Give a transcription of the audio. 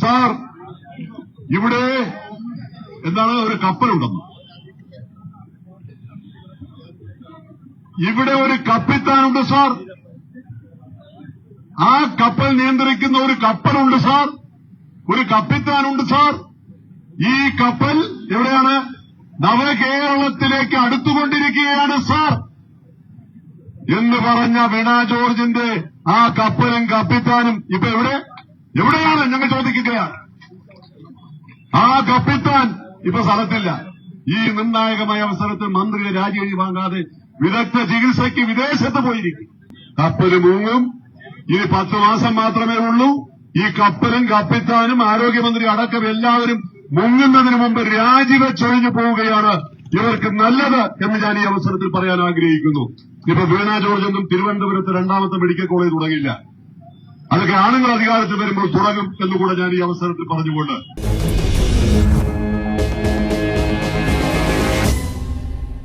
Sir ഇവിടെ എന്താണ് ഒരു കപ്പലുണ്ടെന്ന്. ഇവിടെ ഒരു കപ്പിത്താനുണ്ട് സാർ. ആ കപ്പൽ നിയന്ത്രിക്കുന്ന ഒരു കപ്പലുണ്ട് സാർ. ഒരു കപ്പിത്താനുണ്ട് സാർ. ഈ കപ്പൽ എവിടെയാണ്? നവകേരളത്തിലേക്ക് അടുത്തുകൊണ്ടിരിക്കുകയാണ് സാർ. എന്ന് പറഞ്ഞ വീണ ജോർജിന്റെ ആ കപ്പലും കപ്പിത്താനും ഇപ്പൊ എവിടെ? എവിടെയാണ് ഞങ്ങൾ ചോദിക്കുകയാണ് ആ കപ്പിത്താൻ ഇപ്പൊ സ്ഥലത്തില്ല. ഈ നിർണായകമായ അവസരത്തിൽ മന്ത്രിയുടെ രാജിവഴി വാങ്ങാതെ വിദഗ്ധ ചികിത്സയ്ക്ക് വിദേശത്ത് പോയിരിക്കും. കപ്പൽ മുങ്ങും. ഇനി പത്ത് മാസം മാത്രമേ ഉള്ളൂ. ഈ കപ്പലും കപ്പിത്താനും ആരോഗ്യമന്ത്രി അടക്കം എല്ലാവരും മുങ്ങുന്നതിന് മുമ്പ് രാജിവെച്ചൊഴിഞ്ഞു പോവുകയാണ് ഇവർക്ക് നല്ലത് എന്ന് ഞാൻ ഈ അവസരത്തിൽ പറയാൻ ആഗ്രഹിക്കുന്നു. ഇപ്പൊ വീണ ജോർജ് ഒന്നും തിരുവനന്തപുരത്ത് രണ്ടാമത്തെ മെഡിക്കൽ കോളേജ് തുടങ്ങിയില്ല. അതൊക്കെ ആണുങ്ങൾ അധികാരത്തിൽ വരുമ്പോൾ തുടങ്ങും എന്നുകൂടെ ഞാൻ ഈ അവസരത്തിൽ പറഞ്ഞുകൊണ്ട്